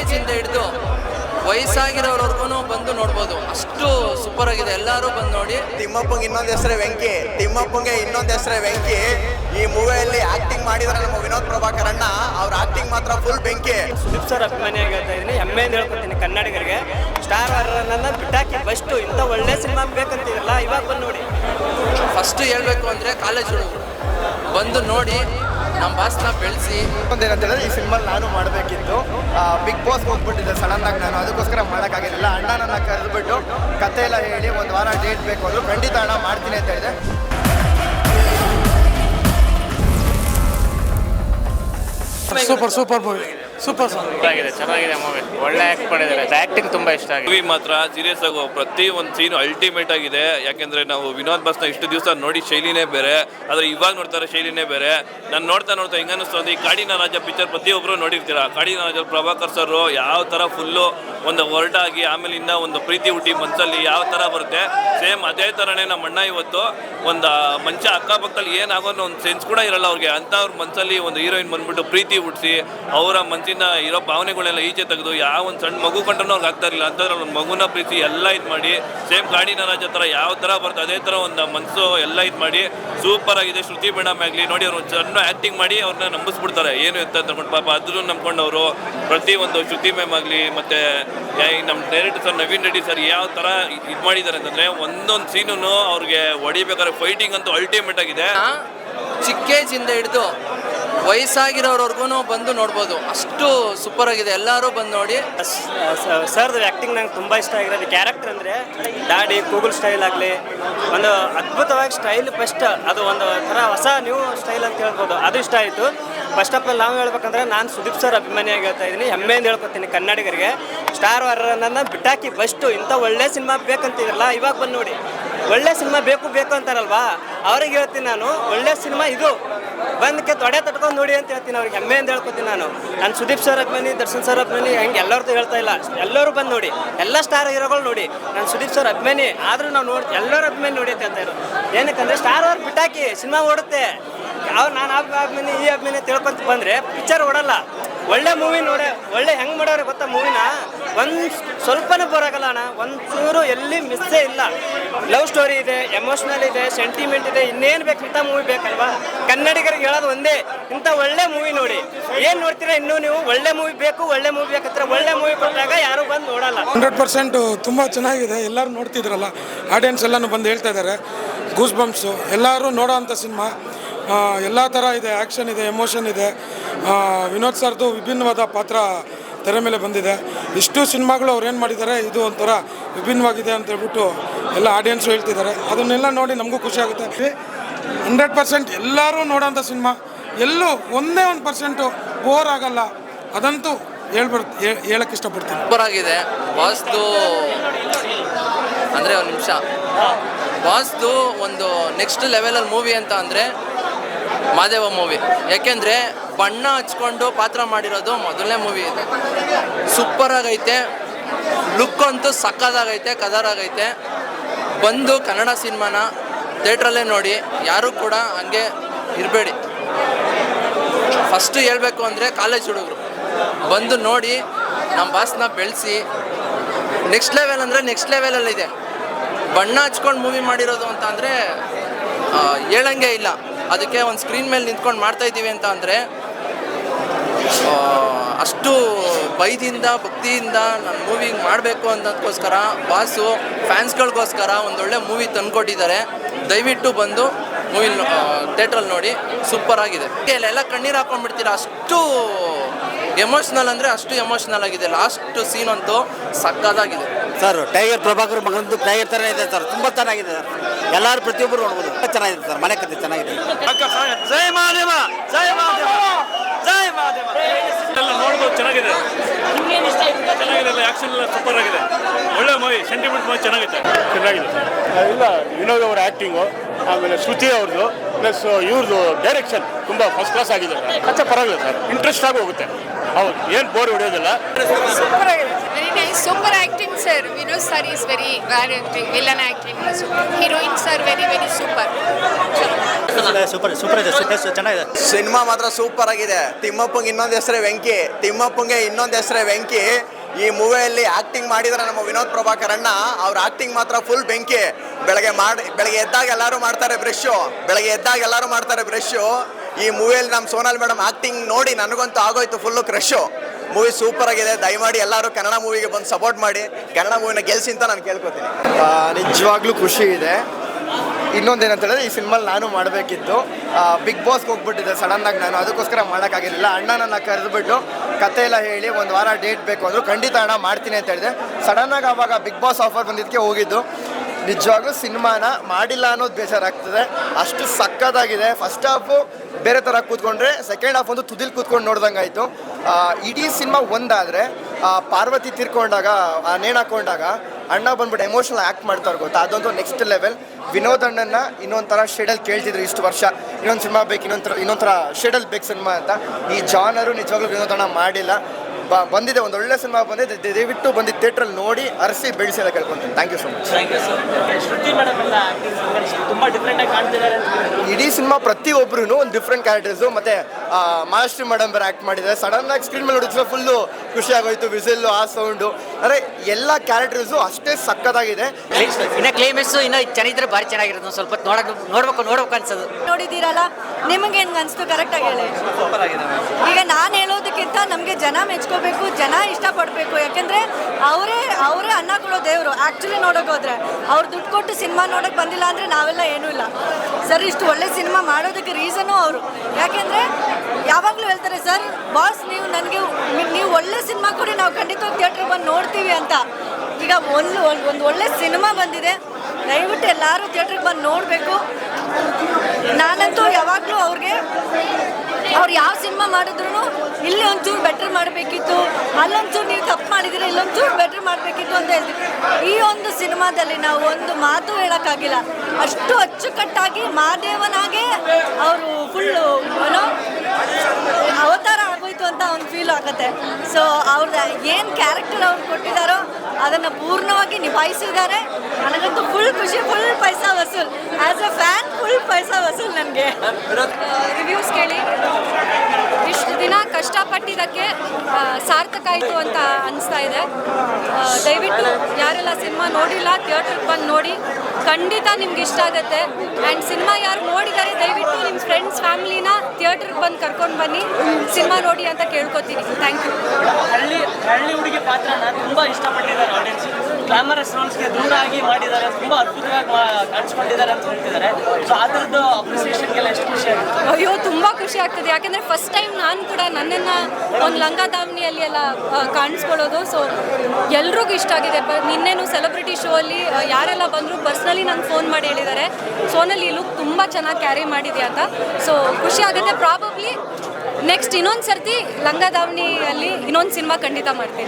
ಏಜಿಂದ ಹಿಡಿದು ವಯಸ್ಸಾಗಿರೋರ್ಗು ಬಂದು ನೋಡ್ಬೋದು. ಅಷ್ಟು ಸೂಪರ್ ಆಗಿದೆ ಎಲ್ಲರೂ ಬಂದು ನೋಡಿ. ತಿಮ್ಮಪ್ಪಂಗೆ ಇನ್ನೊಂದು ಹೆಸರೇ ವೆಂಕಿ. ತಿಮ್ಮಪ್ಪಂಗೆ ಇನ್ನೊಂದು ಹೆಸರೇ ವೆಂಕಿ. ಈ ಮೂವಿಯಲ್ಲಿ ಆಕ್ಟಿಂಗ್ ಮಾಡಿದ್ರೆ ನಮ್ಮ ವಿನೋದ್ ಪ್ರಭಾಕರ್ ಅಣ್ಣ. ಅವ್ರ ಆಕ್ಟಿಂಗ್ ಮಾತ್ರ ಫುಲ್ ಬೆಂಕಿ. ಸುದೀಪ್ ಸರ್ ಅಭಿಮಾನಿ ಆಗಿರ್ತಾ ಇದ್ದೀನಿ. ಅಂತ ಹೇಳ್ಕೊತೀನಿ ಕನ್ನಡಿಗರಿಗೆ. ಸ್ಟಾರ್ ವಾರನ್ನ ಬಿಟ್ಟಾಕಿ ಫಸ್ಟ್ ಇಂಥ ಒಳ್ಳೆ ಸಿನಿಮಾ ಬೇಕಂತಿರಲ್ಲ ಇವಾಗ ಬಂದು ನೋಡಿ. ಫಸ್ಟ್ ಹೇಳ್ಬೇಕು ಅಂದರೆ ಕಾಲೇಜ್ ಹುಡುಗರು ಬಂದು ನೋಡಿ. ನಮ್ಮ ಬಾಸ್ನ ಬೆಳೆಸಿ. ಒಂದೇನಂತೇಳಿದ್ರೆ ಹೇಳಿದ್ರೆ ಈ ಸಿನಿಮಲ್ಲಿ ನಾನು ಮಾಡಬೇಕಿತ್ತು. ಬಿಗ್ ಬಾಸ್ ಹೋಗ್ಬಿಟ್ಟಿದ್ದೆ ಸಡನ್ ಆಗಿ ನಾನು. ಅದಕ್ಕೋಸ್ಕರ ಮಾಡೋಕ್ಕಾಗಿರಲಿಲ್ಲ. ಅಣ್ಣ ನನ್ನ ಕರೆದ್ಬಿಟ್ಟು ಕತೆ ಎಲ್ಲ ಹೇಳಿ ಒಂದು ವಾರ ಡೇಟ್ ಬೇಕು ಅಂದ್ರು. ಖಂಡಿತ ಅಣ್ಣ ಮಾಡ್ತೀನಿ ಅಂತ ಹೇಳಿದೆ. Super super movie super song ಚೆನ್ನಾಗಿದೆ ಚೆನ್ನಾಗಿದೆ ಮೂವಿ ಒಳ್ಳೆ ಆಕ್ಟ್ ಮಾಡಿದ್ದಾರೆ. ಆಕ್ಟಿಂಗ್ ತುಂಬಾ ಇಷ್ಟ ಆಗಿದೆ. ಮೂವಿ ಮಾತ್ರ ಸೀರಿಯಸ್ ಆಗಿ ಪ್ರತಿ ಒಂದು ಸೀನು ಅಲ್ಟಿಮೇಟ್ ಆಗಿದೆ. ಯಾಕೆಂದ್ರೆ ನಾವು ವಿನೋದ್ ಬಸ್ನ ಇಷ್ಟು ದಿವಸ ನೋಡಿ ಶೈಲಿನೇ ಬೇರೆ. ಆದ್ರೆ ಇವಾಗ ನೋಡ್ತಾರೆ ಶೈಲಿನೇ ಬೇರೆ. ನಾನು ನೋಡ್ತಾ ನೋಡ್ತಾ ಹಿಂಗ ಅನಿಸ್ತು ಈ ಕಾಡಿನ ರಾಜ ಪಿಕ್ಚರ್ ಪ್ರತಿಯೊಬ್ಬರು ನೋಡಿರ್ತೀರಾ? ಕಾಡಿನ ರಾಜ ಪ್ರಭಾಕರ್ ಸರ್ ಯಾವ ತರ ಫುಲ್ಲು ಒಂದು ಹೊರಟಾಗಿ ಇನ್ನೂ ಒಂದು ಪ್ರೀತಿ ಹುಟ್ಟಿ ಮನಸ್ಸಲ್ಲಿ ಯಾವ ಥರ ಬರುತ್ತೆ? ಸೇಮ್ ಅದೇ ಥರನೇ ನಮ್ಮ ಅಣ್ಣ ಇವತ್ತು ಒಂದು ಮಂಚ ಅಕ್ಕಪಕ್ಕದಲ್ಲಿ ಏನಾಗೋ ಒಂದು ಸೆನ್ಸ್ ಕೂಡ ಇರಲ್ಲ ಅವ್ರಿಗೆ. ಅಂಥವ್ರ ಮನಸ್ಸಲ್ಲಿ ಒಂದು ಹೀರೋಯಿನ್ ಬಂದ್ಬಿಟ್ಟು ಪ್ರೀತಿ ಹುಟ್ಟಿಸಿ ಅವರ ಮನಸ್ಸಿನ ಇರೋ ಭಾವನೆಗಳೆಲ್ಲ ಈಚೆ ತೆಗೆದು, ಯಾವ ಒಂದು ಸಣ್ಣ ಮಗು ಕಂಡ್ರೂ ಅವ್ರಿಗೆ ಆಗ್ತಾ ಇರಲಿಲ್ಲ. ಒಂದು ಮಗುನ ಪ್ರೀತಿ ಎಲ್ಲ ಇದು ಮಾಡಿ, ಸೇಮ್ ಗಾಡಿ ರಾಜ ಥರ ಯಾವ ಥರ ಬರುತ್ತೆ, ಅದೇ ಥರ ಒಂದು ಮನಸ್ಸು ಎಲ್ಲ ಇದು ಮಾಡಿ ಸೂಪರ್ ಆಗಿದೆ, ಶ್ರುತಿ ಮೇಡಮ್ ಆಗಲಿ, ನೋಡಿ ಅವ್ರು ಸಣ್ಣ ಆ್ಯಕ್ಟಿಂಗ್ ಮಾಡಿ ಅವ್ರನ್ನ ನಂಬಿಸ್ಬಿಡ್ತಾರೆ. ಏನು ಅಂತ ತಗೊಂಡು ಪಾಪ ಅದ್ರೂ ನಂಬ್ಕೊಂಡವರು ಪ್ರತಿ ಒಂದು ಶ್ರುತಿ ಮ್ಯಾಮ್ ಆಗಲಿ, ಮತ್ತು ನಮ್ಮ director sir Naveen Reddy sir ಯಾವ ಥರ ಇದು ಮಾಡಿದ್ದಾರೆ ಅಂತಂದರೆ ಒಂದೊಂದು ಸೀನು ಅವ್ರಿಗೆ ಹೊಡಿಬೇಕಾದ್ರೆ ಫೈಟಿಂಗ್ ಅಂತೂ ಅಲ್ಟಿಮೇಟ್ ಆಗಿದೆ. ಚಿಕ್ಕೇಜಿಂದ ಹಿಡಿದು ವಯಸ್ಸಾಗಿರೋರ್ವರೆಗೂ ಬಂದು ನೋಡ್ಬೋದು. ಅಷ್ಟು ಸೂಪರ್ ಆಗಿದೆ. ಎಲ್ಲರೂ ಬಂದು ನೋಡಿ. ಸರ್ದು ಆ್ಯಕ್ಟಿಂಗ್ ನಂಗೆ ತುಂಬ ಇಷ್ಟ ಆಗಿರೋದು ಕ್ಯಾರೆಕ್ಟರ್ ಅಂದ್ರೆ ದಾಡಿ, ಕೂಗುಲ್ ಸ್ಟೈಲ್ ಆಗಲಿ, ಒಂದು ಅದ್ಭುತವಾಗಿ ಸ್ಟೈಲ್ ಫಸ್ಟ್ ಅದು ಒಂದು ಥರ ಹೊಸ ನ್ಯೂ ಸ್ಟೈಲ್ ಅಂತ ಹೇಳ್ಬೋದು. ಅದು ಇಷ್ಟ ಆಯಿತು. ಫಸ್ಟ್ ಆಫ್ ಆಲ್ ನಾವು ಹೇಳ್ಬೇಕಂದ್ರೆ ನಾನು ಸುದೀಪ್ ಸರ್ ಅಭಿಮಾನಿಯಾಗಿ ಹೇಳ್ತಾ ಇದ್ದೀನಿ. ಹೆಮ್ಮೆಯಿಂದ ಹೇಳ್ಕೊತೀನಿ ಕನ್ನಡಿಗರಿಗೆ. ಸ್ಟಾರ್ ವಾರನ್ನ ಬಿಟ್ಟಾಕಿ ಫಸ್ಟು ಇಂಥ ಒಳ್ಳೆ ಸಿನಿಮಾ ಬೇಕಂತಿದ್ರಲ್ಲ, ಇವಾಗ ಬಂದು ನೋಡಿ. ಒಳ್ಳೆ ಸಿನಿಮಾ ಬೇಕು ಬೇಕು ಅಂತಾರಲ್ವಾ? ಅವ್ರಿಗೆ ಹೇಳ್ತೀನಿ ನಾನು, ಒಳ್ಳೆ ಸಿನಿಮಾ ಇದು. ಬಂದಕ್ಕೆ ತೊಡೆ ತಟ್ಕೊಂಡು ನೋಡಿ ಅಂತ ಹೇಳ್ತೀನಿ ಅವ್ರಿಗೆ. ಅಂತ ಹೇಳ್ಕೊತೀನಿ ನಾನು. ನಾನು ಸುದೀಪ್ ಸರ್ ಅಭಿಮಾನಿ ದರ್ಶನ್ ಸರ್ ಅಭಿಮಾನಿ ಹೆಂಗೆ ಎಲ್ಲರದ್ದು ಹೇಳ್ತಾ ಇಲ್ಲ. ಎಲ್ಲರೂ ಬಂದು ನೋಡಿ. ಎಲ್ಲ ಸ್ಟಾರ್ ಹೀರೋಗಳು ನೋಡಿ. ನಾನು ಸುದೀಪ್ ಸರ್ ಅಭಿಮಾನಿ. ಆದರೂ ನಾವು ನೋಡಿ ಎಲ್ಲರೂ ಅಭಿಮಾನಿ ನೋಡಿ ಅಂತ ಹೇಳ್ತಾ ಇರೋದು. ಏನಕ್ಕಂದ್ರೆ ಸ್ಟಾರ್ ಅವ್ರು ಬಿಟ್ಟಾಕಿ ಸಿನಿಮಾ ಓಡುತ್ತೆ. ಅವ್ರು ನಾನು ಆ ಅಭಿಮಾನಿ, ಈ ಅಭಿಮಾನಿ ತಿಳ್ಕೊಂತ ಬಂದರೆ ಪಿಕ್ಚರ್ ಓಡಲ್ಲ. ಒಳ್ಳೆ ಮೂವಿ ನೋಡೆ. ಒಳ್ಳೆ ಹೆಂಗೆ ಮಾಡೋರೆ ಗೊತ್ತಾ ಮೂವಿನ ಒಂದು ಸ್ವಲ್ಪನೂ ಬರೋಕಲ್ಲ ಅಣ್ಣ. ಒಂಚೂರು ಎಲ್ಲಿ ಮಿಸ್ಸೇ ಇಲ್ಲ. ಲವ್ ಸ್ಟೋರಿ ಇದೆ ಎಮೋಷ್ನಲ್ ಇದೆ ಸೆಂಟಿಮೆಂಟ್ ಇದೆ, ಇನ್ನೇನು ಬೇಕು ಇಂಥ ಮೂವಿ ಬೇಕಲ್ವಾ? ಕನ್ನಡಿಗರಿಗೆ ಹೇಳೋದು ಒಂದೇ. ಇಂಥ ಒಳ್ಳೆ ಮೂವಿ ನೋಡಿ. ಏನು ನೋಡ್ತೀರಾ ಇನ್ನೂ ನೀವು? ಒಳ್ಳೆ ಮೂವಿ ಬೇಕು, ಒಳ್ಳೆ ಮೂವಿ ಬೇಕಂದ್ರೆ ಒಳ್ಳೆ ಮೂವಿ ಕೊಟ್ಟಾಗ ಯಾರು ಬಂದು ನೋಡಲ್ಲ. ಹಂಡ್ರೆಡ್ ಪರ್ಸೆಂಟ್ ತುಂಬ ಚೆನ್ನಾಗಿದೆ. ಎಲ್ಲರೂ ನೋಡ್ತಿದ್ರಲ್ಲ. ಆಡಿಯನ್ಸ್ ಎಲ್ಲನೂ ಬಂದು ಹೇಳ್ತಾ ಇದ್ದಾರೆ ಗೂಸ್ ಬಂಪ್ಸು ಎಲ್ಲರೂ ನೋಡೋ ಅಂಥ ಸಿನಿಮಾ. ಎಲ್ಲ ಥರ ಇದೆ. ಆ್ಯಕ್ಷನ್ ಇದೆ ಎಮೋಷನ್ ಇದೆ. ವಿನೋದ್ ಸರ್ದು ವಿಭಿನ್ನವಾದ ಪಾತ್ರ ತೆರೆ ಮೇಲೆ ಬಂದಿದೆ. ಇಷ್ಟು ಸಿನಿಮಾಗಳು ಅವ್ರು ಏನು ಮಾಡಿದ್ದಾರೆ, ಇದು ಒಂಥರ ವಿಭಿನ್ನವಾಗಿದೆ ಅಂತ ಹೇಳ್ಬಿಟ್ಟು ಎಲ್ಲ ಆಡಿಯನ್ಸು ಹೇಳ್ತಿದ್ದಾರೆ. ಅದನ್ನೆಲ್ಲ ನೋಡಿ ನಮಗೂ ಖುಷಿ ಆಗುತ್ತೆ. ಹಂಡ್ರೆಡ್ ಪರ್ಸೆಂಟ್ ಎಲ್ಲರೂ ನೋಡೋಂಥ ಸಿನಿಮಾ. ಎಲ್ಲೂ ಒಂದೇ ಒಂದು ಪರ್ಸೆಂಟು ಬೋರ್ ಆಗಲ್ಲ. ಅದಂತೂ ಹೇಳ್ಬಿಡ್ ಹೇಳಕ್ಕೆ ಇಷ್ಟಪಡ್ತೀನಿ. ಸೂಪರ್ ಆಗಿದೆ. ವಾಸ್ತು ಅಂದರೆ ಒಂದು ನಿಮಿಷ. ವಾಸ್ತು ಒಂದು ನೆಕ್ಸ್ಟ್ ಲೆವೆಲಲ್ಲಿ ಮೂವಿ ಅಂತ ಅಂದರೆ ಮಾದೇವ ಮೂವಿ ಯಾಕೆಂದರೆ ಬಣ್ಣ ಹಚ್ಕೊಂಡು ಪಾತ್ರ ಮಾಡಿರೋದು ಮೊದಲನೇ ಮೂವಿ ಇದು. ಸೂಪರ್ ಆಗೈತೆ. ಲುಕ್ ಅಂತೂ ಸಕ್ಕದಾಗೈತೆ ಕದರಾಗೈತೆ ಬಂದು ಕನ್ನಡ ಸಿನಿಮಾನ ಥಿಯೇಟ್ರಲ್ಲೇ ನೋಡಿ, ಯಾರೂ ಕೂಡ ಹಂಗೆ ಇರಬೇಡಿ. ಫಸ್ಟು ಹೇಳಬೇಕು ಅಂದರೆ ಕಾಲೇಜ್ ಹುಡುಗರು. ಬಂದು ನೋಡಿ ನಮ್ಮ ಬಾಸ್ನ ಬೆಳೆಸಿ. ನೆಕ್ಸ್ಟ್ ಲೆವೆಲ್ ಅಂದರೆ ನೆಕ್ಸ್ಟ್ ಲೆವೆಲಲ್ಲಿದೆ ಬಣ್ಣ ಹಚ್ಕೊಂಡು ಮೂವಿ ಮಾಡಿರೋದು ಅಂತ ಅಂದರೆ ಹೇಳಂಗೆ ಇಲ್ಲ. ಅದಕ್ಕೆ ಒಂದು ಸ್ಕ್ರೀನ್ ಮೇಲೆ ನಿಂತ್ಕೊಂಡು ಮಾಡ್ತಾ ಇದ್ದೀವಿ ಅಂತ ಅಂದರೆ ಅಷ್ಟು ಬೈದಿಂದ ಭಕ್ತಿಯಿಂದ ನಾನು ಮೂವಿಂಗ್ ಮಾಡಬೇಕು ಅನ್ನೋದಕ್ಕೋಸ್ಕರ ಬಾಸು ಫ್ಯಾನ್ಸ್ಗಳಿಗೋಸ್ಕರ ಒಂದೊಳ್ಳೆ ಮೂವಿ ತಂದುಕೊಟ್ಟಿದ್ದಾರೆ. ದಯವಿಟ್ಟು ಬಂದು ಮೂವಿ ಥಿಯೇಟ್ರಲ್ಲಿ ನೋಡಿ ಸೂಪರ್ ಆಗಿದೆ. ಎಲ್ಲ ಕಣ್ಣೀರು ಹಾಕೊಂಡ್ಬಿಡ್ತೀರ? ಅಷ್ಟು ಎಮೋಷ್ನಲ್ ಅಂದರೆ ಅಷ್ಟು ಎಮೋಷ್ನಲ್ ಆಗಿದೆ. ಲಾಸ್ಟ್ ಸೀನ್ ಅಂತೂ ಸಕ್ಕದಾಗಿದೆ. ಸರ್ ಟೈಗರ್ ಪ್ರಭಾಕರ್ ಮಗನದ್ದು ಟೈಗರ್ ಥರ ಇದೆ ಸರ್ ತುಂಬ ಚೆನ್ನಾಗಿದೆ ಸರ್ ಎಲ್ಲರೂ ಪ್ರತಿಯೊಬ್ಬರು ನೋಡ್ಬೋದು. ತುಂಬ ಚೆನ್ನಾಗಿದೆ ಸರ್ ಮನೆ ಕತೆ ಚೆನ್ನಾಗಿದೆ. ಜೈ ಜೈ ಮಹಾದೇವ ಜೈ ಮಹಾದೇವ. ಎಲ್ಲ ನೋಡ್ಬೋದು ಚೆನ್ನಾಗಿದೆ. ಚೆನ್ನಾಗಿದೆ ಆಕ್ಷನ್ ಎಲ್ಲ ಸೂಪರ್ ಆಗಿದೆ. ಒಳ್ಳೆ ಮೂವಿ ಸೆಂಟಿಮೆಂಟ್ ಮೂವಿ ಚೆನ್ನಾಗಿದೆ ಚೆನ್ನಾಗಿದೆ ಇಲ್ಲ ವಿನೋದ್ ಅವರ ಆ್ಯಕ್ಟಿಂಗು ಆಮೇಲೆ ಶ್ರುತಿ ಅವ್ರದ್ದು ಪ್ಲಸ್ ಇವ್ರದ್ದು ಡೈರೆಕ್ಷನ್ ತುಂಬ ಫಸ್ಟ್ ಕ್ಲಾಸ್ ಆಗಿದೆ ಮತ್ತೆ ಪರವಾಗಿಲ್ಲ ಸರ್. ಇಂಟ್ರೆಸ್ಟ್ ಆಗಿ ಹೋಗುತ್ತೆ. ಹೌದು ಏನು bore ಹೊಡೆಯೋದಿಲ್ಲ. Super acting sir Vinod sir is very acting villain acting heroines are very very super super super ಇದೆ. ಚೆನ್ನಾಗಿದೆ. ಸಿನಿಮಾ ಮಾತ್ರ ಸೂಪರ್ ಆಗಿದೆ. ತಿಮ್ಮಪ್ಪಂಗೆ ಇನ್ನೊಂದು ಹೆಸರೇ ವೆಂಕಿ. ತಿಮ್ಮಪ್ಪಂಗೆ ಇನ್ನೊಂದು ಹೆಸರೇ ವೆಂಕಿ. ಈ ಮೂವಿಯಲ್ಲಿ ಆಕ್ಟಿಂಗ್ ಮಾಡಿದ್ರೆ ನಮ್ಮ ವಿನೋದ್ ಪ್ರಭಾಕರ್ ಅಣ್ಣ. ಅವ್ರ ಆಕ್ಟಿಂಗ್ ಮಾತ್ರ ಫುಲ್ ಬೆಂಕಿ. ಬೆಳಗ್ಗೆ ಮಾಡಿ ಬೆಳಗ್ಗೆ ಎದ್ದಾಗ ಎಲ್ಲರೂ ಮಾಡ್ತಾರೆ ಬ್ರಷು ಬೆಳಗ್ಗೆ ಎದ್ದಾಗ ಎಲ್ಲರೂ ಮಾಡ್ತಾರೆ ಬ್ರಷು ಈ ಮೂವಿಯಲ್ಲಿ ನಮ್ಮ ಸೋನಾಲ್ ಮೇಡಮ್ ಆಕ್ಟಿಂಗ್ ನೋಡಿ ನನಗಂತೂ ಆಗೋಯ್ತು ಫುಲ್ಲು ಕ್ರಶು ಮೂವಿ ಸೂಪರ್ ಆಗಿದೆ. ದಯಮಾಡಿ ಎಲ್ಲರೂ ಕನ್ನಡ ಮೂವಿಗೆ ಬಂದು ಸಪೋರ್ಟ್ ಮಾಡಿ. ಕನ್ನಡ ಮೂವಿನ ಗೆಲ್ಸಿ ಅಂತ ನಾನು ಕೇಳ್ಕೊತೀನಿ. ನಿಜವಾಗ್ಲೂ ಖುಷಿ ಇದೆ. ಇನ್ನೊಂದೇನಂತ ಹೇಳಿದ್ರೆ, ಈ ಸಿನಿಮಾಲಿ ನಾನು ಮಾಡಬೇಕಿತ್ತು. ಬಿಗ್ ಬಾಸ್ಗೆ ಹೋಗ್ಬಿಟ್ಟಿದೆ ಸಡನ್ನಾಗಿ ನಾನು. ಅದಕ್ಕೋಸ್ಕರ ಮಾಡೋಕ್ಕಾಗಿರಲಿಲ್ಲ. ಅಣ್ಣನನ್ನು ಕರೆದುಬಿಟ್ಟು ಕತೆ ಎಲ್ಲ ಹೇಳಿ ಒಂದು ವಾರ ಡೇಟ್ ಬೇಕು ಅಂದರು ಖಂಡಿತ ಅಣ್ಣ ಮಾಡ್ತೀನಿ ಅಂತ ಹೇಳಿದೆ. ಸಡನ್ನಾಗಿ ಆವಾಗ ಬಿಗ್ ಬಾಸ್ ಆಫರ್ ಬಂದಿದ್ದಕ್ಕೆ ಹೋಗಿದ್ದು. ನಿಜವಾಗ್ಲೂ ಸಿನಿಮಾನ ಮಾಡಿಲ್ಲ ಅನ್ನೋದು ಬೇಜಾರಾಗ್ತದೆ ಅಷ್ಟು ಸಕ್ಕತ್ತಾಗಿದೆ ಫಸ್ಟ್ ಹಾಫು ಬೇರೆ ಥರ ಕೂತ್ಕೊಂಡ್ರೆ ಸೆಕೆಂಡ್ ಹಾಫ್ ಒಂದು ತುದಿಲ್ ಕೂತ್ಕೊಂಡು ನೋಡ್ದಂಗೆ ಆಯಿತು ಇಡೀ ಸಿನಿಮಾ ಒಂದಾದರೆ ಪಾರ್ವತಿ ತಿರ್ಕೊಂಡಾಗ ನೇಣು ಹಾಕೊಂಡಾಗ ಅಣ್ಣ ಬಂದ್ಬಿಟ್ಟು ಎಮೋಷನಲ್ ಆ್ಯಕ್ಟ್ ಮಾಡ್ತಾರೆ ಗೊತ್ತಾ? ಅದೊಂದು ನೆಕ್ಸ್ಟ್ ಲೆವೆಲ್ ವಿನೋದ್ ಅಣ್ಣನ ಇನ್ನೊಂಥರ ಶೇಡಲ್ಲಿ ಕೇಳ್ತಿದ್ರು ಇಷ್ಟು ವರ್ಷ. ಇನ್ನೊಂದು ಸಿನಿಮಾ ಬೇಕು ಇನ್ನೊಂಥರ ಇನ್ನೊಂಥರ ಶೇಡಲ್ಲಿ ಬೇಕು ಸಿನಿಮಾ ಅಂತ. ಈ ಜಾನರು ನಿಜವಾಗ್ಲೂ ವಿನೋದ್ ಅಣ್ಣ ಮಾಡಿಲ್ಲ. ಬ ಬಂದಿದೆ ಒಂದು ಒಳ್ಳೆ ಸಿನಿಮಾ ಬಂದಿದೆ. ದಯವಿಟ್ಟು ಬಂದು ಥಿಯೇಟ್ರಲ್ಲಿ ನೋಡಿ ಅರಸಿ ಬೆಳೆಸಿ ಅಂತ ಕೇಳ್ಕೊತೀನಿ. ಥ್ಯಾಂಕ್ ಯು ಸೊ ಮಚ್ ಇಡೀ ಸಿನಿಮಾ ಪ್ರತಿಯೊಬ್ಬರು ಒಂದು ಡಿಫ್ರೆಂಟ್ ಕ್ಯಾರೆಕ್ಟರ್ಸು ಮತ್ತೆ ಮಹಾಶ್ರೀ ಮೇಡಮ್ ಬೇರೆ ಆ್ಯಕ್ಟ್ ಸಡನ್ ಆಗಿ ಸ್ಕ್ರೀನ್ ಮೇಲೆ ನೋಡಿದ್ರೆ ಫುಲ್ಲು ಖುಷಿ ಆಗೋಯ್ತು ವಿಸಿಲ್ಲು ಆ ಸೌಂಡು ಅಂದರೆ ಎಲ್ಲ ಕ್ಯಾರೆಕ್ಟರ್ಸು ಅಷ್ಟೇ ಸಕ್ಕತ್ತಾಗಿದೆ ಇನ್ನು ಕ್ಲೈಮ್ಯಾಕ್ಸು ಇನ್ನೂ ಚೆನ್ನಾಗಿದ್ರೆ ಭಾರಿ ಚೆನ್ನಾಗಿರೋದು ಸ್ವಲ್ಪ ನೋಡೋಕೆ ನೋಡ್ಬೇಕು ನೋಡ್ಬೇಕು ಅನ್ಸೋದು. ನೋಡಿದ್ದೀರಲ್ಲ ನಿಮಗೆ ಹೆಂಗೆ ಅನಿಸ್ತು? ಕರೆಕ್ಟಾಗಿ ಹೇಳಿ ಈಗ ನಾನು ಹೇಳೋದಕ್ಕಿಂತ ನಮಗೆ ಜನ ಮೆಚ್ಕೋಬೇಕು, ಜನ ಇಷ್ಟಪಡಬೇಕು. ಯಾಕೆಂದರೆ ಅವರೇ ಅವರೇ ಅನ್ನ ಕೊಡೋ ದೇವರು. ಆ್ಯಕ್ಚುಲಿ ನೋಡೋಕೆ ಹೋದ್ರೆ ಅವ್ರು ದುಡ್ಡು ಕೊಟ್ಟು ಸಿನಿಮಾ ನೋಡೋಕೆ ಬಂದಿಲ್ಲ ಅಂದರೆ ನಾವೆಲ್ಲ ಏನೂ ಇಲ್ಲ. ಸರ್ ಇಷ್ಟು ಒಳ್ಳೆ ಸಿನಿಮಾ ಮಾಡೋದಕ್ಕೆ ರೀಸನು ಅವರು. ಯಾಕೆಂದರೆ ಯಾವಾಗಲೂ ಹೇಳ್ತಾರೆ ಸರ್ ಬಾಸ್ ನೀವು ನನಗೆ ನೀವು ಒಳ್ಳೆ ಸಿನಿಮಾ ಕೊಡಿ, ನಾವು ಖಂಡಿತ ಥಿಯೇಟ್ರಿಗೆ ಬಂದು ನೋಡ್ತೀವಿ ಅಂತ. ಈಗ ಒಂದು ಒಂದು ಒಳ್ಳೆ ಸಿನಿಮಾ ಬಂದಿದೆ. ದಯವಿಟ್ಟು ಎಲ್ಲರೂ ಥಿಯೇಟ್ರಿಗೆ ಬಂದು ನೋಡಬೇಕು. ನಾನಂತೂ ಯಾವಾಗಲೂ ಅವ್ರಿಗೆ ಅವ್ರು ಯಾವ ಸಿನಿಮಾ ಮಾಡಿದ್ರು ಇಲ್ಲಿ ಒಂಚೂರು ಬೆಟರ್ ಮಾಡಬೇಕಿತ್ತು, ಅಲ್ಲೊಂಚೂರು ನೀವು ತಪ್ಪು ಮಾಡಿದ್ರೆ ಇಲ್ಲೊಂಚೂರು ಬೆಟರ್ ಮಾಡಬೇಕಿತ್ತು ಅಂತ ಹೇಳಿದ್ರು ಈ ಒಂದು ಸಿನಿಮಾದಲ್ಲಿ ನಾವು ಒಂದು ಮಾತು ಹೇಳೋಕ್ಕಾಗಿಲ್ಲ. ಅಷ್ಟು ಅಚ್ಚುಕಟ್ಟಾಗಿ ಮಹಾದೇವನಾಗೆ ಅವರು ಫುಲ್ಲು ಅವತಾರ ಆಗೋಯ್ತು ಅಂತ ಒಂದು ಫೀಲ್ ಆಗುತ್ತೆ. ಸೊ ಅವ್ರ ಏನು ಕ್ಯಾರೆಕ್ಟರ್ ಅವ್ರು ಕೊಟ್ಟಿದ್ದಾರೋ ಅದನ್ನು ಪೂರ್ಣವಾಗಿ ನಿಭಾಯಿಸಿದ್ದಾರೆ. ನನಗಂತೂ ಫುಲ್ ಖುಷಿ ಫುಲ್ ಪೈಸಾ ವಸೂಲ್. ಆ್ಯಸ್ ಅ ಫ್ಯಾನ್ ಫುಲ್ ಪೈಸಾ ವಸೂಲ್ ನನಗೆ. ರಿವ್ಯೂಸ್ ಕೇಳಿ. ಇಷ್ಟು ದಿನ ಕಷ್ಟಪಟ್ಟಿದ್ದಕ್ಕೆ ಸಾರ್ಥಕ ಆಯಿತು ಅಂತ ಅನಿಸ್ತಾ ಇದೆ. ದಯವಿಟ್ಟು ಯಾರೆಲ್ಲ ಸಿನಿಮಾ ನೋಡಿಲ್ಲ, ಥಿಯೇಟ್ರಿಗೆ ಬಂದು ನೋಡಿ. ಖಂಡಿತ ನಿಮ್ಗೆ ಇಷ್ಟ ಆಗುತ್ತೆ. ಆ್ಯಂಡ್ ಸಿನಿಮಾ ಯಾರು ನೋಡಿದ್ದಾರೆ, ದಯವಿಟ್ಟು ನಿಮ್ಮ ಫ್ರೆಂಡ್ಸ್ ಫ್ಯಾಮಿಲಿನ ಥಿಯೇಟ್ರಿಗೆ ಬಂದು ಕರ್ಕೊಂಡು ಬನ್ನಿ. ಸಿನಿಮಾ ನೋಡಿ ಅಂತ ಕೇಳ್ಕೊತೀನಿ. ಥ್ಯಾಂಕ್ ಯು ಹಳ್ಳಿ ಹಳ್ಳಿ ಹುಡುಗಿ ಪಾತ್ರನ ತುಂಬ ಇಷ್ಟಪಟ್ಟಿದ್ದಾರೆ ಆಡಿಯನ್ಸ್ ಗ್ಲಾಮರಸ್ ರೋಲ್ಸ್ಗೆ ದೂರ ಆಗಿ ಮಾಡಿದ್ದಾರೆ ತುಂಬ ಅದ್ಭುತವಾಗಿ ಕಾಣಿಸ್ಕೊಂಡಿದ್ದಾರೆ ಅಂತ ಹೇಳ್ತಿದ್ದಾರೆ. ಸೊ ಅದ್ರದ್ದು ಅಪ್ರಿಸಿಯೇಷನ್ಗೆಲ್ಲ ಎಷ್ಟು ಖುಷಿ ಆಗುತ್ತೆ? ಅಯ್ಯೋ, ತುಂಬ ಖುಷಿ ಆಗ್ತದೆ. ಯಾಕಂದ್ರೆ ಫಸ್ಟ್ ಟೈಮ್ ನಾನು ಕೂಡ ನನ್ನನ್ನ ಒಂದು ಲಂಗ ದಾವಣಿಯಲ್ಲಿ ಎಲ್ಲ ಕಾಣಿಸ್ಕೊಳ್ಳೋದು. ಸೊ ಎಲ್ರಿಗೂ ಇಷ್ಟ ಆಗಿದೆ. ನಿನ್ನೆನು ಸೆಲೆಬ್ರಿಟಿ ಶೋ ಅಲ್ಲಿ ಯಾರೆಲ್ಲ ಬಂದ್ರು ಪರ್ಸ್ನಲಿ ನಂಗೆ ಫೋನ್ ಮಾಡಿ ಹೇಳಿದ್ದಾರೆ. ಸೋನಲ್ಲಿ ಲುಕ್ ತುಂಬ ಚೆನ್ನಾಗಿ ಕ್ಯಾರಿ ಮಾಡಿದ್ಯಾ ಅಂತ. ಸೊ ಖುಷಿ ಆಗುತ್ತೆ. ಪ್ರಾಬಬ್ಲಿ ನೆಕ್ಸ್ಟ್ ಇನ್ನೊಂದು ಸರ್ತಿ ಲಂಗ ದಾವಣಿಯಲ್ಲಿ ಇನ್ನೊಂದು ಸಿನಿಮಾ ಖಂಡಿತ ಮಾಡ್ತೀನಿ.